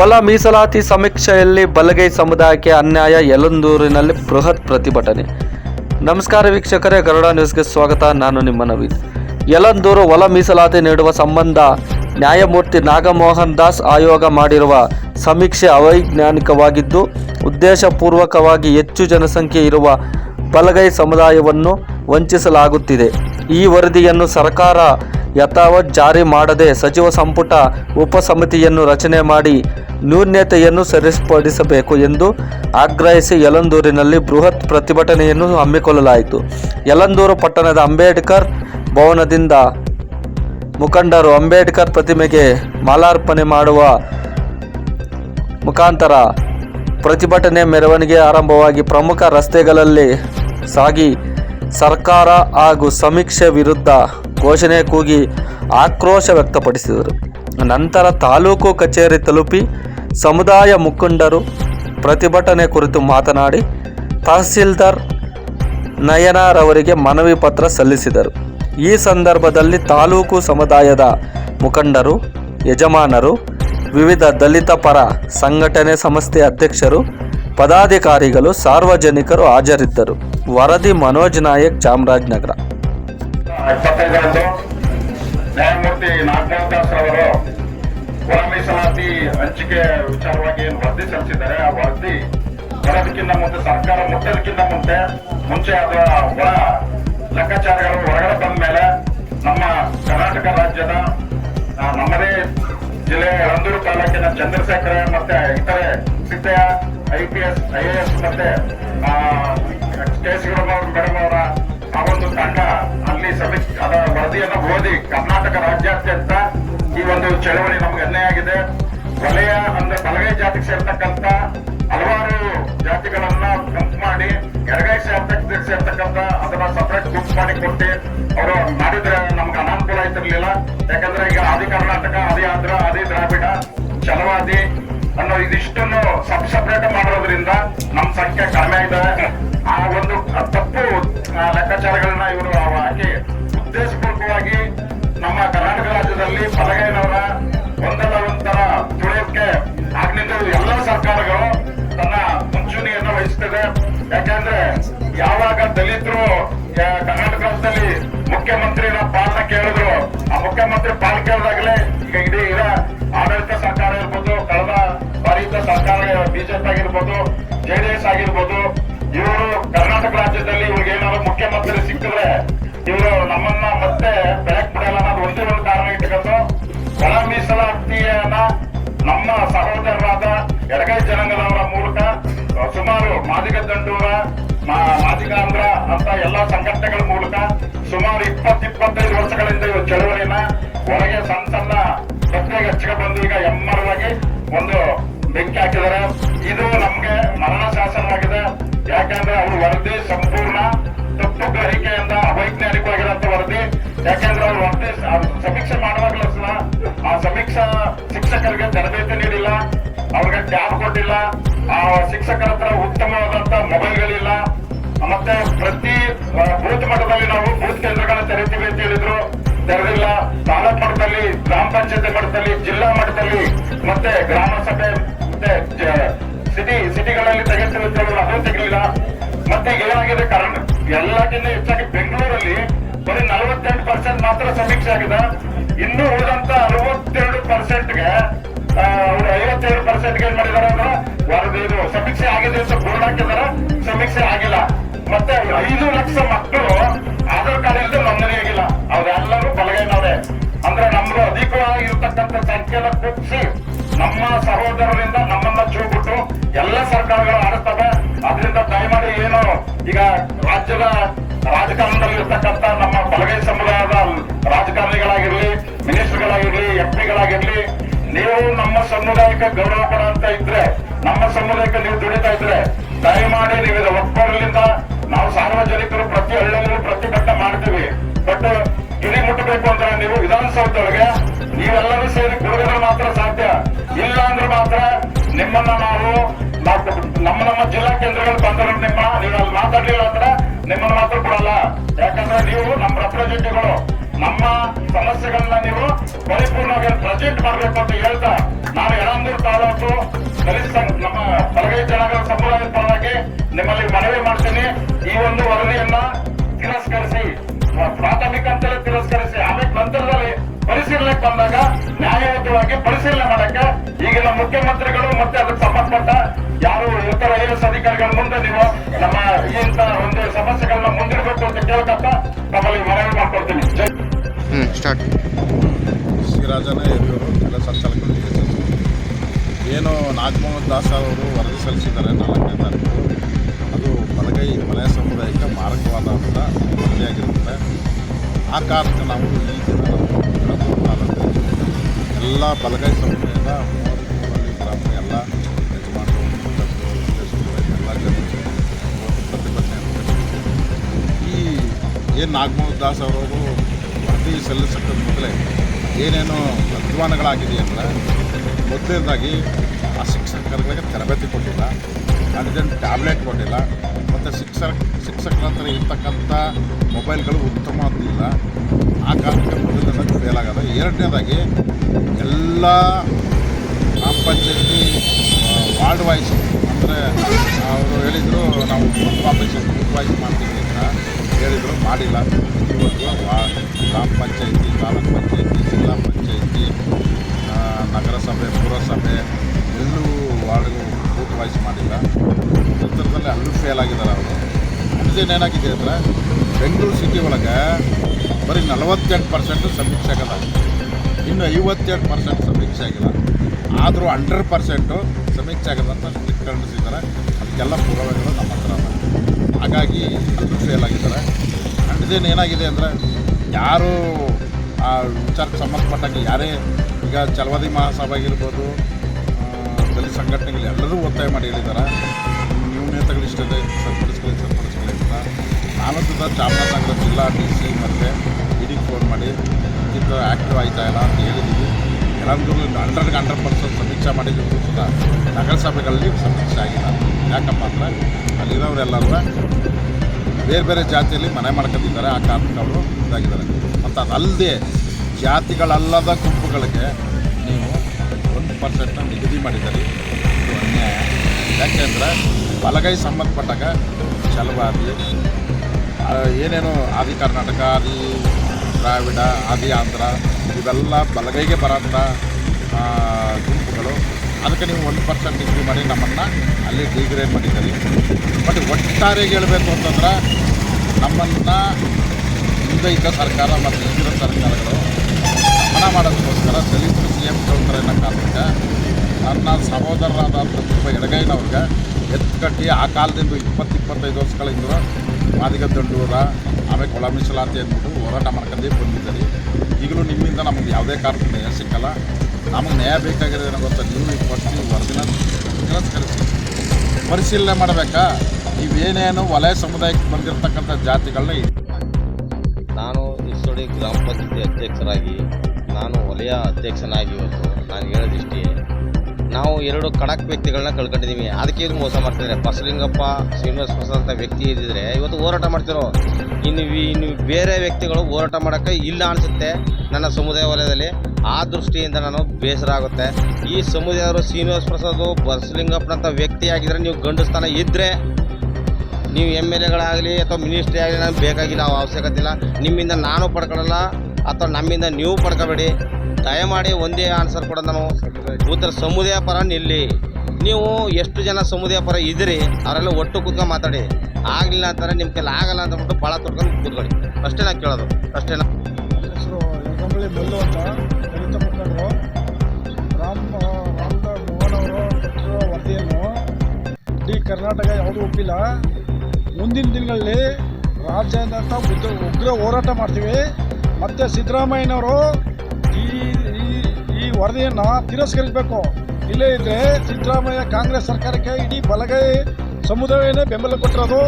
ಒಳ ಮೀಸಲಾತಿ ಸಮೀಕ್ಷೆಯಲ್ಲಿ ಬಲಗೈ ಸಮುದಾಯಕ್ಕೆ ಅನ್ಯಾಯ ಯಲಂದೂರಿನಲ್ಲಿ ಬೃಹತ್ ಪ್ರತಿಭಟನೆ. ನಮಸ್ಕಾರ ವೀಕ್ಷಕರೇ ಗರುಡ ನ್ಯೂಸ್ಗೆ ಸ್ವಾಗತ. ನಾನು ನಿಮ್ಮ ನವೀನ್. ಯಲಂದೂರು ಒಲ ಮೀಸಲಾತಿ ನೀಡುವ ಸಂಬಂಧ ನ್ಯಾಯಮೂರ್ತಿ ನಾಗಮೋಹನ್ ದಾಸ್ ಆಯೋಗ ಮಾಡಿರುವ ಸಮೀಕ್ಷೆ ಅವೈಜ್ಞಾನಿಕವಾಗಿದ್ದು, ಉದ್ದೇಶಪೂರ್ವಕವಾಗಿ ಹೆಚ್ಚು ಜನಸಂಖ್ಯೆ ಇರುವ ಬಲಗೈ ಸಮುದಾಯವನ್ನು ವಂಚಿಸಲಾಗುತ್ತಿದೆ. ಈ ವರದಿಯನ್ನು ಸರ್ಕಾರ ಯಥಾವತ್ ಜಾರಿ ಮಾಡದೆ ಸಚಿವ ಸಂಪುಟ ಉಪಸಮಿತಿಯನ್ನು ರಚನೆ ಮಾಡಿ ನ್ಯೂನ್ಯತೆಯನ್ನು ಸರಿಪಡಿಸಬೇಕು ಎಂದು ಆಗ್ರಹಿಸಿ ಯಲಂದೂರಿನಲ್ಲಿ ಬೃಹತ್ ಪ್ರತಿಭಟನೆಯನ್ನು ಹಮ್ಮಿಕೊಳ್ಳಲಾಯಿತು. ಯಲಂದೂರು ಪಟ್ಟಣದ ಅಂಬೇಡ್ಕರ್ ಭವನದಿಂದ ಮುಖಂಡರು ಅಂಬೇಡ್ಕರ್ ಪ್ರತಿಮೆಗೆ ಮಾಲಾರ್ಪಣೆ ಮಾಡುವ ಮುಖಾಂತರ ಪ್ರತಿಭಟನೆ ಮೆರವಣಿಗೆ ಆರಂಭವಾಗಿ ಪ್ರಮುಖ ರಸ್ತೆಗಳಲ್ಲಿ ಸಾಗಿ ಸರ್ಕಾರ ಹಾಗೂ ಸಮೀಕ್ಷೆ ವಿರುದ್ಧ ಘೋಷಣೆ ಕೂಗಿ ಆಕ್ರೋಶ ವ್ಯಕ್ತಪಡಿಸಿದರು. ನಂತರ ತಾಲೂಕು ಕಚೇರಿ ತಲುಪಿ ಸಮುದಾಯ ಮುಖಂಡರು ಪ್ರತಿಭಟನೆ ಕುರಿತು ಮಾತನಾಡಿ, ತಹಸೀಲ್ದಾರ್ ನಯನಾರವರಿಗೆ ಮನವಿ ಪತ್ರ ಸಲ್ಲಿಸಿದರು. ಈ ಸಂದರ್ಭದಲ್ಲಿ ತಾಲೂಕು ಸಮುದಾಯದ ಮುಖಂಡರು, ಯಜಮಾನರು, ವಿವಿಧ ದಲಿತ ಪರ ಸಂಘಟನೆ ಸಂಸ್ಥೆ ಅಧ್ಯಕ್ಷರು, ಪದಾಧಿಕಾರಿಗಳು, ಸಾರ್ವಜನಿಕರು ಹಾಜರಿದ್ದರು. ವರದಿ ಮನೋಜ್ ನಾಯಕ್ ಚಾಮರಾಜನಗರ. ಇಪ್ಪತ್ತೈದರಂದು ನ್ಯಾಯಮೂರ್ತಿ ನಾಗಮೋಹನ್ ದಾಸ್ ಅವರು ಒಳ ಮೀಸಲಾತಿ ಹಂಚಿಕೆ ವಿಚಾರವಾಗಿ ಏನು ವರದಿ ಸಲ್ಲಿಸಿದ್ದಾರೆ. ಆ ವರದಿ ಬರೋದಕ್ಕಿಂತ ಮುಂದೆ ಸರ್ಕಾರ ಮುಟ್ಟೋದಕ್ಕಿಂತ ಮುಂಚೆ ಮುಂಚೆ ಅದರ ಒಳ ಲೆಕ್ಕಾಚಾರಗಳು ಹೊರಗಡೆ ಬಂದ ಮೇಲೆ ನಮ್ಮ ಕರ್ನಾಟಕ ರಾಜ್ಯದ ನಮ್ಮದೇ ಜಿಲ್ಲೆ ರಂದೂರು ತಾಲೂಕಿನ ಚಂದ್ರಶೇಖರ ಮತ್ತೆ ಇತರೆ Siddaiah I P S, I A S ಮತ್ತೆ ಕೆ ಸಿ ಮೇಡಮ್ ಅವರ ಓದಿ ಕರ್ನಾಟಕ ರಾಜ್ಯಾದ್ಯಂತ ಈ ಒಂದು ಚಳವಳಿ ನಮ್ಗೆ ಅನ್ಯಾಯ ಆಗಿದೆ. ವಲಯ ಅಂದ್ರೆ ಬಲಗೈ ಜಾತಿಗೆ ಸೇರ್ತಕ್ಕಂತ ಹಲವಾರು ಜಾತಿಗಳನ್ನ ಗುಂಪು ಮಾಡಿ ಎಡಗೈ ಸೇರ್ತಕ್ಕ ಸೇರ್ತಕ್ಕಂತ ಅದನ್ನ ಸಪರೇಟ್ ಗುಂಪು ಮಾಡಿ ಕೊಟ್ಟು ಅವರು ಮಾಡಿದ್ರೆ ನಮ್ಗೆ ಅನಾನುಕೂಲ ಆಯ್ತಿರ್ಲಿಲ್ಲ ಯಾಕಂದ್ರೆ ಈಗ ಆದಿ ಕರ್ನಾಟಕ, ಆದಿ ಆಂಧ್ರ, ಆದಿ ದ್ರಾವಿಡ ಚಲವಾದಿ ಅನ್ನೋ ಇದಿಷ್ಟನ್ನು ಸಬ್ ಸಪರೇಟ್ ಮಾಡೋದ್ರಿಂದ ನಮ್ ಸಂಖ್ಯೆ ಕಡಿಮೆ ಇದೆ ಆ ಒಂದು ತಪ್ಪು ಲೆಕ್ಕಾಚಾರಗಳನ್ನ ಇವರು ರಾಜ್ಯದಲ್ಲಿ ಬಲಗೈನವರ ಒಂದಲ್ಲ ಒಂಥರ ತಿಳಿಯೋಕೆ ಆಗ್ನಿಂದ ಎಲ್ಲ ಸರ್ಕಾರಗಳು ತನ್ನ ಮುಂಚೂಣಿಯನ್ನು ವಹಿಸ್ತದೆ. ಯಾಕೆಂದ್ರೆ ಯಾವಾಗ ದಲಿತರು ಕರ್ನಾಟಕದಲ್ಲಿ ಕರ್ನಾಟಕ ರಾಜ್ಯದಲ್ಲಿ ಮುಖ್ಯಮಂತ್ರಿನ ಪಾಲನ ಕೇಳಿದ್ರು, ಆ ಮುಖ್ಯಮಂತ್ರಿ ಪಾಲ್ ಕೇಳಿದಾಗಲೇ ಈಗ ಇಡೀ ಇರ ಆಡಳಿತ ಸರ್ಕಾರ ಇರ್ಬೋದು, ಕಳೆದ ಬಾರಿ ಸರ್ಕಾರ ಬಿಜೆಪಿ ಆಗಿರ್ಬೋದು ಜೆಡಿಎಸ್ ಆಗಿರ್ಬೋದು, ಇವರು ಕರ್ನಾಟಕ ರಾಜ್ಯದಲ್ಲಿ ಇವ್ರಿಗೆ ಏನಾದ್ರು ಮುಖ್ಯಮಂತ್ರಿ ಸಿಕ್ಕಿದ್ರೆ ಇವರು ನಮ್ಮನ್ನ ಮತ್ತೆ ಅನ್ನೋದು ಕಾರಣ ಇಟ್ಕೊಂಡು ಒಳ ಮೀಸಲಾತಿಯನ್ನ ನಮ್ಮ ಸಹೋದರರಾದ ಎಡಗೈ ಜನಾಂಗದವರ ಮೂಲಕ ಸುಮಾರು ಮಾದಿಗ ದಂಡೂರ ಮಾದಿಗಾಂಧ್ರ ಅಂತ ಎಲ್ಲಾ ಅವ್ರಿಗೆ ಟ್ಯಾಬ್ ಕೊಟ್ಟಿಲ್ಲ ಆ ಶಿಕ್ಷಕರ ಹತ್ರ ಉತ್ತಮವಾದಂತ ಮೊಬೈಲ್ಗಳಿಲ್ಲ. ಮತ್ತೆ ಪ್ರತಿ ಬೂತ್ ಮಟ್ಟದಲ್ಲಿ ನಾವು ಬೂತ್ ಕೇಂದ್ರಗಳನ್ನ ತೆರಿತೀವಿ ಅಂತ ಹೇಳಿದ್ರು. ತೆರೆದಿಲ್ಲ. ತಾಲೂಕ್ ಮಟ್ಟದಲ್ಲಿ, ಗ್ರಾಮ ಪಂಚಾಯತಿ ಮಟ್ಟದಲ್ಲಿ, ಜಿಲ್ಲಾ ಮಟ್ಟದಲ್ಲಿ, ಮತ್ತೆ ಗ್ರಾಮ ಸಭೆ, ಮತ್ತೆ ಸಿಟಿ ಸಿಟಿಗಳಲ್ಲಿ ತೆಗೆಸಿರುತ್ತೆ ಅದು ತೆಗಲಿಲ್ಲ. ಮತ್ತೆ ಏನಾಗಿದೆ ಕಾರಣ? ಎಲ್ಲಕ್ಕಿಂತ ಹೆಚ್ಚಾಗಿ ಬೆಂಗಳೂರಲ್ಲಿ ಬರೀ ನಲವತ್ತೆಂಟು ಪರ್ಸೆಂಟ್ ಮಾತ್ರ ಸಮೀಕ್ಷೆ ಆಗಿದೆ. ಇನ್ನು ಉಳಿದಂತ ಅರವತ್ತೆರಡು ಪರ್ಸೆಂಟ್ಗೆ ಐವತ್ತೇಳು ಪರ್ಸೆಂಟ್ ಏನ್ ಮಾಡಿದಾರೆ ಅಂದ್ರೆ ಇದು ಸಮೀಕ್ಷೆ ಆಗಿದೆ ಅಂತ ಬೋರ್ಡ್ ಹಾಕಿದಾರ ಸಮೀಕ್ಷೆ ಆಗಿಲ್ಲ. ಮತ್ತೆ ಐದು ಲಕ್ಷ ಮಕ್ಕಳು ಆಧಾರ್ ಕಾರ್ಡ್ ಇಲ್ಲದೆ ನೋಂದಣಿ ಆಗಿಲ್ಲ. ಅವರೆಲ್ಲರೂ ಬಲಗೈನವ್ರೆ. ಅಂದ್ರೆ ನಮ್ದು ಅಧಿಕವಾಗಿರ್ತಕ್ಕಂಥ ಸಂಖ್ಯೆನ ಕುಗ್ಸಿ ನಮ್ಮ ಸಹೋದರರಿಂದ ನಮ್ಮನ್ನ ಚೂಬಿಟ್ಟು ಎಲ್ಲ ಸರ್ಕಾರಗಳು ಆಡುತ್ತವೆ. ಅದರಿಂದ ದಯಮಾಡಿ ಏನು ಈಗ ರಾಜ್ಯದ ರಾಜಕಾರಣದಲ್ಲಿ ಇರ್ತಕ್ಕಂಥ ನಮ್ಮ ಬಲಗೈ ಸಮುದಾಯದ ರಾಜಕಾರಣಿಗಳಾಗಿರ್ಲಿ ಮಿನಿಸ್ಟರ್ಗಳಾಗಿರ್ಲಿ ಎಂ ಪಿಗಳಾಗಿರ್ಲಿ ನೀವು ನಮ್ಮ ಸಮುದಾಯಕ್ಕೆ ಗೌರವ ಅಂತ ಇದ್ರೆ, ನಮ್ಮ ಸಮುದಾಯಕ್ಕೆ ನೀವು ದುಡಿತಾ ಇದ್ರೆ, ದಯಮಾಡಿ ನೀವು ಇದು ನಾವು ಸಾರ್ವಜನಿಕರು ಪ್ರತಿ ಹಳ್ಳಿಯಲ್ಲೂ ಪ್ರತಿಭಟನೆ ಮಾಡ್ತೀವಿ. ಬಟ್ ಗಿರಿ ಮುಟ್ಟಬೇಕು ಅಂದ್ರೆ ನೀವು ವಿಧಾನಸೌಧದೊಳಗೆ ನೀವೆಲ್ಲರೂ ಸೇರಿ ಕುಡಿದ್ರೆ ಮಾತ್ರ ಸಾಧ್ಯ. ಇಲ್ಲ ಅಂದ್ರೆ ಮಾತ್ರ ನಿಮ್ಮನ್ನ ನಾವು ನಾವು ನಮ್ಮ ನಮ್ಮ ಜಿಲ್ಲಾ ಕೇಂದ್ರಗಳು ಬಂದರು ನಿಮ್ಮ ನೀವು ಅಲ್ಲಿ ಮಾತಾಡಲಿಲ್ಲ ಅಂದ್ರೆ ನಿಮ್ಮನ್ನ ಮಾತ್ರ ಕೊಡಲ್ಲ. ಯಾಕಂದ್ರೆ ನೀವು ನಮ್ಮ ರೆಪ್ರೆಸೆಂಟೇಟಿವ್ಗಳು ನಮ್ಮ ಸಮಸ್ಯೆಗಳನ್ನ ನೀವು ಪರಿಪೂರ್ಣವಾಗಿ ಪ್ರೆಸೆಂಟ್ ಮಾಡಬೇಕು ಅಂತ ಹೇಳ್ತಾ ನಾನು ಯಳಂದೂರು ತಾಲೂಕು ದಲಿತ ನಮ್ಮ ಬಲಗೈ ಜನಗಳ ಸಮುದಾಯದ ಪರವಾಗಿ ನಿಮ್ಮಲ್ಲಿ ಮನವಿ ಮಾಡ್ತೀನಿ. ಈ ಒಂದು ವರದಿಯನ್ನ ತಿರಸ್ಕರಿಸಿ ಪ್ರಾಥಮಿಕ ಅಂತಲೇ ತಿರಸ್ಕರಿಸಿ, ಆಮೇಲೆ ನಂತರದಲ್ಲಿ ಪರಿಶೀಲನೆ ಬಂದಾಗ ನ್ಯಾಯಯುತವಾಗಿ ಪರಿಶೀಲನೆ ಮಾಡಕ್ಕೆ ಈಗಿನ ಮುಖ್ಯಮಂತ್ರಿಗಳು ಮತ್ತೆ ಅದಕ್ಕೆ ಸಂಬಂಧಪಟ್ಟ ಯಾರು ಇತರ ಐ ಎಸ್ ಅಧಿಕಾರಿಗಳ ಮುಂದೆ ನೀವು ನಮ್ಮ ಇಂಥ ಒಂದು ಸಮಸ್ಯೆಗಳನ್ನ ಮುಂದಿಡಬೇಕು ಅಂತ ಕೇಳ್ಕತ್ತ ತಮ್ಮಲ್ಲಿ ಮನವಿ ಮಾಡ್ಕೊಳ್ತೀನಿ ಹ್ಞೂ ಸ್ಟಾರ್ಟ್ ಶ್ರೀರಾಜನ ಯಡಿಯೂರು ಜಿಲ್ಲಾ ಸಂಚಾಲಕರು ಏನು ನಾಗಮೋಹನ್ ದಾಸ್ ಅವರು ವರದಿ ಸಲ್ಲಿಸಿದ್ದಾರೆ ನಾಲ್ಕನೇ ತಾರೀಕು ಅದು ಬಲಗೈ ವಲಯ ಸಮುದಾಯಕ್ಕೆ ಮಾರಕವಾದಂಥ ವರದಿಯಾಗಿರುತ್ತೆ ಆ ಕಾರಣಕ್ಕೆ ನಾವು ಈ ದಿನ ಎಲ್ಲ ಬಲಗೈ ಸಮುದಾಯದ ಗ್ರಾಮ ಎಲ್ಲ ಯಜಮಾನರು ಎಲ್ಲ ಈ ಏನು ನಾಗಮೋಹನ್ ದಾಸ್ ಅವರವರು ವರದಿ ಸಲ್ಲಿಸೋಕ್ಕೆ ಮೊದಲೇ ಏನೇನು ಅಧ್ವಾನಗಳಾಗಿದೆ ಅಂದರೆ ಮೊದಲನೇದಾಗಿ ಆ ಶಿಕ್ಷಕರುಗಳಿಗೆ ತರಬೇತಿ ಕೊಟ್ಟಿಲ್ಲ ಅರ್ಜೆಂಟ್ ಟ್ಯಾಬ್ಲೆಟ್ ಕೊಟ್ಟಿಲ್ಲ, ಮತ್ತು ಶಿಕ್ಷಕ, ಶಿಕ್ಷಕರ ಹತ್ರ ಇರ್ತಕ್ಕಂಥ ಮೊಬೈಲ್ಗಳು ಉತ್ತಮವಾಗಿಲ್ಲ. ಆ ಕಾರಣಕ್ಕೆ ಮೊದಲನೇದಾಗಿ ಫೇಲ್ ಆಗದ ಎರಡನೇದಾಗಿ ಎಲ್ಲ ಗ್ರಾಮ ಪಂಚಾಯತಿ ವಾರ್ಡ್ ವೈಸ್ ಅಂದರೆ ಅವರು ಹೇಳಿದರು, ನಾವು ಗ್ರಾಮ ಪಂಚಾಯತ್ ಬೂತ್ ವೈಸ್ ಮಾಡ್ತೀವಿ ಅಂತ. ಹೇಳಿದರು, ಮಾಡಿಲ್ಲ. ಇವತ್ತು ಗ್ರಾಮ ಪಂಚಾಯಿತಿ, ತಾಲೂಕು ಪಂಚಾಯಿತಿ, ಜಿಲ್ಲಾ ಪಂಚಾಯಿತಿ ನಗರಸಭೆ, ಪುರಸಭೆ, ಎಲ್ಲೂ ವಾರ್ಡ್ಗೂ ಬೂತ್ ವಾಯ್ಸ್ ಮಾಡಿಲ್ಲ. ನಂತರದಲ್ಲಿ ಅಲ್ಲೂ ಫೇಲ್ ಆಗಿದ್ದಾರೆ ಅವರು. ಮುಂದೇನು ಏನಾಗಿದೆ ಅಂದರೆ, ಬೆಂಗಳೂರು ಸಿಟಿ ಒಳಗೆ ಬರೀ ನಲವತ್ತೆಂಟು ಪರ್ಸೆಂಟು ಸಮೀಕ್ಷೆ ಆಗಲ್ಲ. ಇನ್ನು ಐವತ್ತೆಂಟು ಪರ್ಸೆಂಟ್ ಸಮೀಕ್ಷೆ ಆಗಿಲ್ಲ. ಆದರೂ ಹಂಡ್ರೆಡ್ ಪರ್ಸೆಂಟು ಅಂತ ಖಂಡಿಸಿದ್ದಾರೆ ಅದಕ್ಕೆಲ್ಲ ಪುರಾವೆಗಳು ನಮ್ಮ ಹತ್ರ. ಹಾಗಾಗಿ ಫೇಲ್ ಆಗಿದ್ದಾರೆ. ಅಂಡ್ ಏನಾಗಿದೆ ಅಂದರೆ, ಯಾರು ಆ ವಿಚಾರಕ್ಕೆ ಸಂಬಂಧಪಟ್ಟಂಗೆ ಯಾರೇ ಈಗ ಚಲವಾದಿ ಮಹಾಸಭಾ ಆಗಿರ್ಬೋದು ದಲಿತ ಸಂಘಟನೆಗಳು ಎಲ್ಲರೂ ಒತ್ತಾಯ ಮಾಡಿ ಹೇಳಿದ್ದಾರೆ. ನ್ಯೂನತೆಗಳಿಷ್ಟದೆ ಸರಿಪಡಿಸ್ಕೊಳ್ಳಿ ಸರಿಪಡಿಸ್ಕೊಳ್ಳಿ ಅಂತ. ನಾನು ಸುತ್ತ ಚಾಮರಾಜನಗರ ಜಿಲ್ಲಾ ಡಿ ಸಿ ಮತ್ತು ಇಡಿಗೆ ಫೋನ್ ಮಾಡಿ ಇಂಥ ಆ್ಯಕ್ಟಿವ್ ಆಯ್ತಾ ಇಲ್ಲ? ಅಂತ ಹೇಳಿದ್ದೀವಿ ಎಲ್ಲಂದ್ರೂ ಹಂಡ್ರೆಡ್ಗೆ ಹಂಡ್ರೆಡ್ ಪರ್ಸೆಂಟ್ ಸಮೀಕ್ಷೆ ಮಾಡಿದ್ರು ಕೂಡ ನಗರಸಭೆಗಳಲ್ಲಿ ಸಮೀಕ್ಷೆ ಆಗಿಲ್ಲ. ಯಾಕಪ್ಪ ಅಂದರೆ ಅಲ್ಲಿರೋರೆಲ್ಲರೂ ಬೇರೆ ಬೇರೆ ಜಾತಿಯಲ್ಲಿ ಮನೆ ಮಾಡ್ಕೊಂಡಿದ್ದಾರೆ. ಆ ಕಾರಣಕ್ಕೆ ಅವರು ಇದಾಗಿದ್ದಾರೆ. ಮತ್ತು ಅದಲ್ಲದೆ ಜಾತಿಗಳಲ್ಲದ ಗುಂಪುಗಳಿಗೆ ನೀವು ಒಂದು ಪರ್ಸೆಂಟ್ನ ನಿಗದಿ ಮಾಡಿದ್ದೀರಿ. ಇದು ಅನ್ಯಾಯ. ಯಾಕೆಂದರೆ ಬಲಗೈ ಸಂಬಂಧಪಟ್ಟಾಗ ಛಲವಾದಿ ಏನೇನು ಆದಿ ಕರ್ನಾಟಕ ಆದಿ ದ್ರಾವಿಡ ಆದಿ ಆಂಧ್ರ ಇವೆಲ್ಲ ಬಲಗೈಗೆ ಬರೋಂಥ ಗುಂಪುಗಳು. ಅದಕ್ಕೆ ನೀವು ಒಂದು ಪರ್ಸೆಂಟ್ ಡಿಗ್ರಿ ಮಾಡಿ ನಮ್ಮನ್ನು ಅಲ್ಲಿ ಡಿಗ್ರೇಡ್ ಮಾಡಿದ್ದೀರಿ. ಬಟ್ ಒಟ್ಟಾರೆಗೆ ಹೇಳಬೇಕು ಅಂತಂದ್ರೆ ನಮ್ಮನ್ನು ಹಿಂದೆ ಇದ್ದ ಸರ್ಕಾರ ಮತ್ತು ಹಿಂದಿನ ಸರ್ಕಾರಗಳು ಮನ ಮಾಡೋದಕ್ಕೋಸ್ಕರ ದಲಿತರು ಸಿ ಎಂ ಕೇಳ್ತಾರೆ ಅನ್ನೋ ಕಾರಣಕ್ಕೆ ನನ್ನ ಸಹೋದರರಾದಂಥ ಎಡಗೈನವ್ರಿಗೆ ಎತ್ತು ಕಟ್ಟಿ ಆ ಕಾಲದಿಂದ ಇಪ್ಪತ್ತು, ಇಪ್ಪತ್ತೈದು ವರ್ಷಗಳಿಂದ ಮಾದಿಗ ದಂಡೂರ, ಆಮೇಲೆ ಕೊಳ ಮೀಸಲಾತಿ ಅಂದ್ಬಿಟ್ಟು ಹೋರಾಟ ಮಾಡ್ಕೊಂಡೇ ಬಂದಿದ್ದಾರೆ. ಈಗಲೂ ನಿಮ್ಮಿಂದ ನಮಗೆ ಯಾವುದೇ ಕಾರಣಕ್ಕೂ ನ್ಯಾಯ ಸಿಕ್ಕಲ್ಲ. ನಮಗೆ ನ್ಯಾಯ ಬೇಕಾಗಿದೆ ಗೊತ್ತಾ? ನೀವು ಈಗ ಫಸ್ಟ್ ನೀವು ವರದಿನ ತಿರಸ್ಕರಿಸಿ. ಪರಿಶೀಲನೆ ಮಾಡಬೇಕಾ? ನೀವೇನೇನು ವಲಯ ಸಮುದಾಯಕ್ಕೆ ಬಂದಿರತಕ್ಕಂಥ ಜಾತಿಗಳನ್ನ. ನಾನು ಇಸೋಡಿ ಗ್ರಾಮ ಪಂಚಾಯತಿ ಅಧ್ಯಕ್ಷರಾಗಿ, ನಾನು ವಲಯ ಅಧ್ಯಕ್ಷನಾಗಿ ಇವತ್ತು ನಾನು ಹೇಳೋದಿಷ್ಟೇ ನಾವು ಎರಡು ಕಡಕ್ ವ್ಯಕ್ತಿಗಳನ್ನ ಕಳ್ಕೊಂಡಿದ್ದೀವಿ ಅದಕ್ಕೆ ಇದು ಮೋಸ ಮಾಡ್ತಿದ್ದಾರೆ ಬಸಲಿಂಗಪ್ಪ ಶ್ರೀನಿವಾಸ ಪ್ರಸಾದ್ ಅಂತ ವ್ಯಕ್ತಿ ಇದ್ದಿದ್ರೆ ಇವತ್ತು ಹೋರಾಟ ಮಾಡ್ತಿರೋ ಇನ್ನು ಇನ್ನು ಬೇರೆ ವ್ಯಕ್ತಿಗಳು ಹೋರಾಟ ಮಾಡೋಕ್ಕೆ ಇಲ್ಲ ಅನಿಸುತ್ತೆ ನನ್ನ ಸಮುದಾಯ ವಲಯದಲ್ಲಿ. ಆ ದೃಷ್ಟಿಯಿಂದ ನಾನು ಬೇಸರ ಆಗುತ್ತೆ. ಈ ಸಮುದಾಯವರು ಶ್ರೀನಿವಾಸ ಪ್ರಸಾದ್, ಬಸಲಿಂಗಪ್ಪನಂಥ ವ್ಯಕ್ತಿ ಆಗಿದ್ದರೆ ನೀವು ಗಂಡು ಸ್ಥಾನ ಇದ್ದರೆ ನೀವು ಎಂ ಎಲ್ ಎಗಳಾಗಲಿ ಅಥವಾ ಮಿನಿಸ್ಟ್ರಿ ಆಗಲಿ ನನಗೆ ಬೇಕಾಗಿಲ್ಲ ಅವ ಅವಶ್ಯಕತೆ ಇಲ್ಲ. ನಿಮ್ಮಿಂದ ನಾನು ಪಡ್ಕೊಳ್ಳಲ್ಲ ಅಥವಾ ನಮ್ಮಿಂದ ನೀವು ಪಡ್ಕೋಬೇಡಿ. ದಯಮಾಡಿ ಒಂದೇ ಆನ್ಸರ್ ಕೊಡೋದು ನಾನು. ಉತ್ತರ ಸಮುದಾಯ ಪರ ನಿಲ್ಲಿ. ನೀವು ಎಷ್ಟು ಜನ ಸಮುದಾಯ ಪರ ಇದ್ದೀರಿ, ಅವರೆಲ್ಲ ಒಟ್ಟು ಕೂತ್ಕೊಂಡು ಮಾತಾಡಿ. ಆಗಲಿಲ್ಲ ಅಂತಾರೆ ನಿಮ್ಮ ಕೈಲಿ ಆಗಲ್ಲ ಅಂತ ಬಿಟ್ಟು ಭಾಳ ತೊಡ್ಕೊಂಡು ಕೂತ್ಕೊಳ್ಳಿ. ಅಷ್ಟೇ ನಾನು ಕೇಳೋದು. ಅಷ್ಟೇ ನಾ ಅಂತ ಇಡೀ ಕರ್ನಾಟಕ ಯಾವುದೂ ಒಪ್ಪಿಲ್ಲ. ಮುಂದಿನ ದಿನಗಳಲ್ಲಿ ರಾಜ್ಯಾದ್ಯಂತ ಉಗ್ರ ಹೋರಾಟ ಮಾಡ್ತೀವಿ. ಮತ್ತು ಸಿದ್ದರಾಮಯ್ಯನವರು ಈ, ಈ- ವರದಿಯನ್ನು ತಿರಸ್ಕರಿಸಬೇಕು. ಇಲ್ಲೇ ಇದ್ದರೆ ಸಿದ್ದರಾಮಯ್ಯ ಕಾಂಗ್ರೆಸ್ ಸರ್ಕಾರಕ್ಕೆ ಇಡೀ ಬಲಗೈ ಸಮುದಾಯವೇ ಬೆಂಬಲ ಕೊಟ್ಟಿರೋದು.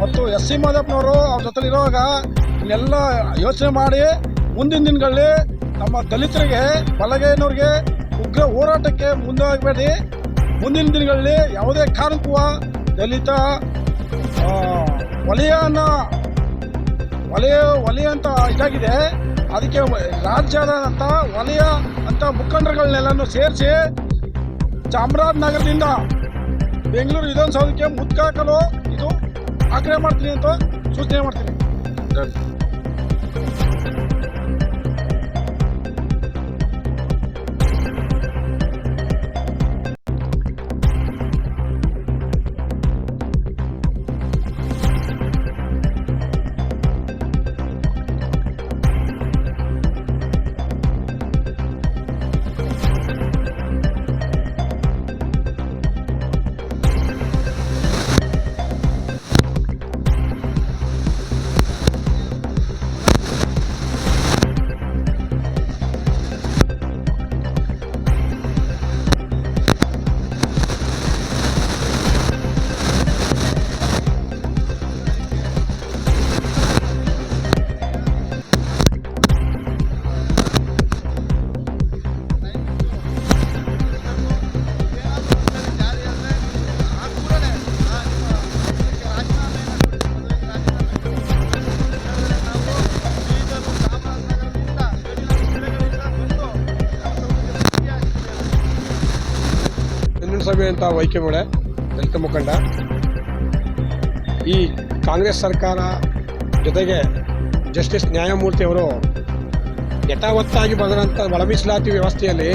ಮತ್ತು ಎಸ್ ಸಿ ಮಾದಪ್ಪನವರು ಅವ್ರ ಜೊತೆಲಿರುವಾಗ ಇನ್ನೆಲ್ಲ ಯೋಚನೆ ಮಾಡಿ ಮುಂದಿನ ದಿನಗಳಲ್ಲಿ ನಮ್ಮ ದಲಿತರಿಗೆ, ಬಲಗೈನವ್ರಿಗೆ ಉಗ್ರ ಹೋರಾಟಕ್ಕೆ ಮುಂದಾಗಬೇಡಿ. ಮುಂದಿನ ದಿನಗಳಲ್ಲಿ ಯಾವುದೇ ಕಾರಣಕ್ಕೂ ದಲಿತ ವಲಯನ, ವಲಯ ವಲಯ ಅಂತ ಇದಾಗಿದೆ. ಅದಕ್ಕೆ ರಾಜ್ಯದಂಥ ವಲಯ ಅಂತ ಮುಖಂಡರುಗಳನ್ನೆಲ್ಲನೂ ಸೇರಿಸಿ ಚಾಮರಾಜನಗರದಿಂದ ಬೆಂಗಳೂರು ವಿಧಾನಸೌಧಕ್ಕೆ ಮುತ್ಕಾಕಲು ಇದು ಆಗ್ರಹ ಮಾಡ್ತೀನಿ ಅಂತ ಸೂಚನೆ ಮಾಡ್ತೀನಿ. ಹಿಂದಿನ ವೈಕೆ ಮೊಳೆ ದಲಿತ ಮುಖಂಡ. ಈ ಕಾಂಗ್ರೆಸ್ ಸರ್ಕಾರ ಜೊತೆಗೆ ಜಸ್ಟಿಸ್ ನ್ಯಾಯಮೂರ್ತಿ ಅವರು ಯಥಾವತ್ತಾಗಿ ಬರೆದಂಥ ಒಳ ಮೀಸಲಾತಿ ವ್ಯವಸ್ಥೆಯಲ್ಲಿ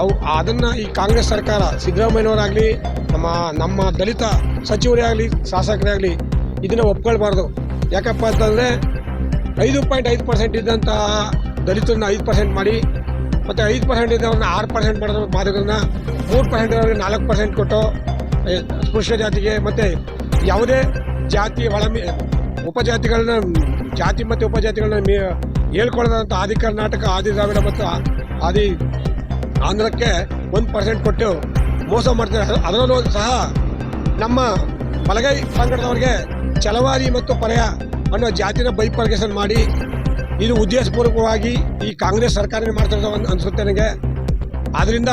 ಅವು ಅದನ್ನು ಈ ಕಾಂಗ್ರೆಸ್ ಸರ್ಕಾರ ಸಿದ್ದರಾಮಯ್ಯನವರಾಗಲಿ, ನಮ್ಮ ನಮ್ಮ ದಲಿತ ಸಚಿವರೇ ಆಗಲಿ, ಶಾಸಕರೇ ಆಗಲಿ ಇದನ್ನು ಒಪ್ಕೊಳ್ಬಾರ್ದು. ಯಾಕಪ್ಪ ಅಂತಂದರೆ ಐದು ಪಾಯಿಂಟ್ ಐದು ಪರ್ಸೆಂಟ್ ಇದ್ದಂತಹ ದಲಿತರನ್ನ ಐದು ಪರ್ಸೆಂಟ್ ಮಾಡಿ ಮತ್ತು ಐದು ಪರ್ಸೆಂಟ್ ಇದ್ದವ್ರನ್ನ ಆರು ಪರ್ಸೆಂಟ್ ಮಾಡಿದ ಬಾಧಕರನ್ನ ಮೂರು ಪರ್ಸೆಂಟ್ ಇರೋರಿಗೆ ನಾಲ್ಕು ಪರ್ಸೆಂಟ್ ಕೊಟ್ಟು ಪುರುಷ ಜಾತಿಗೆ ಮತ್ತು ಯಾವುದೇ ಜಾತಿ ಒಳ ಉಪಜಾತಿಗಳನ್ನ, ಜಾತಿ ಮತ್ತು ಉಪಜಾತಿಗಳನ್ನ ಮೀ ಹೇಳ್ಕೊಳ್ಳೋದಂಥ ಆದಿ ಕರ್ನಾಟಕ, ಆದಿ ದ್ರಾವಿಡ ಮತ್ತು ಆದಿ ಆಂಧ್ರಕ್ಕೆ ಒಂದು ಪರ್ಸೆಂಟ್ ಕೊಟ್ಟು ಮೋಸ ಮಾಡ್ತಾರೆ ಅದ- ಅದರಲ್ಲೂ ಸಹ ನಮ್ಮ ಬಲಗೈ ಪಂಗಡದವರಿಗೆ ಚಲವಾರಿ ಮತ್ತು ಪರ್ಯ ಅನ್ನೋ ಜಾತಿನ ಬೈಪರ್ಗೇಷನ್ ಮಾಡಿ ಇದು ಉದ್ದೇಶಪೂರ್ವಕವಾಗಿ ಈ ಕಾಂಗ್ರೆಸ್ ಸರ್ಕಾರ ಮಾಡ್ತಿರೋದು ಅನಿಸುತ್ತೆ ನನಗೆ. ಆದ್ದರಿಂದ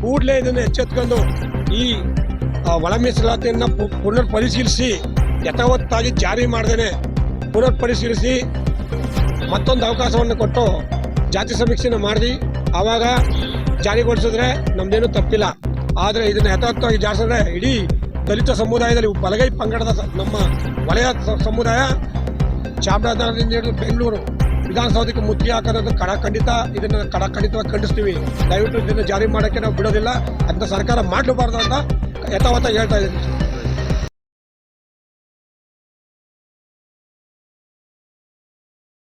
ಕೂಡಲೇ ಇದನ್ನು ಎಚ್ಚೆತ್ಕೊಂಡು ಈ ಒಳ ಮೀಸಲಾತಿಯನ್ನು ಪುನರ್ ಪರಿಶೀಲಿಸಿ ಯಥಾವತ್ತಾಗಿ ಜಾರಿ ಮಾಡ್ದೇನೆ ಪುನರ್ ಪರಿಶೀಲಿಸಿ ಮತ್ತೊಂದು ಅವಕಾಶವನ್ನು ಕೊಟ್ಟು ಜಾತಿ ಸಮೀಕ್ಷೆನ ಮಾಡಿ. ಆವಾಗ ಜಾರಿಗೊಳಿಸಿದ್ರೆ ನಮ್ದೇನು ತಪ್ಪಿಲ್ಲ. ಆದರೆ ಇದನ್ನು ಯಥಾರ್ಥವಾಗಿ ಜಾರಿಸಿದ್ರೆ ಇಡೀ ದಲಿತ ಸಮುದಾಯದಲ್ಲಿ ಬಲಗೈ ಪಂಗಡದ ನಮ್ಮ ವಲಯ ಸಮುದಾಯ ಚಾಮರಾಜನಗರದಿಂದ ಬೆಂಗಳೂರು ವಿಧಾನಸೌಧಕ್ಕೆ ಮುತ್ತಿಗೆ ಹಾಕೋದು ಕಡ ಖಂಡಿತ ಇದನ್ನು ಕಡ ಖಂಡಿತವಾಗಿ ಖಂಡಿಸ್ತೀವಿ. ದಯವಿಟ್ಟು ಇದನ್ನು ಜಾರಿ ಮಾಡೋಕ್ಕೆ ನಾವು ಬಿಡೋದಿಲ್ಲ. ಅಂತ ಸರ್ಕಾರ ಮಾಡಲೂಬಾರ್ದು ಅಂತ ಯಥಾವತ್ತಾಗಿ ಹೇಳ್ತಾ ಇದ್ದೀನಿ.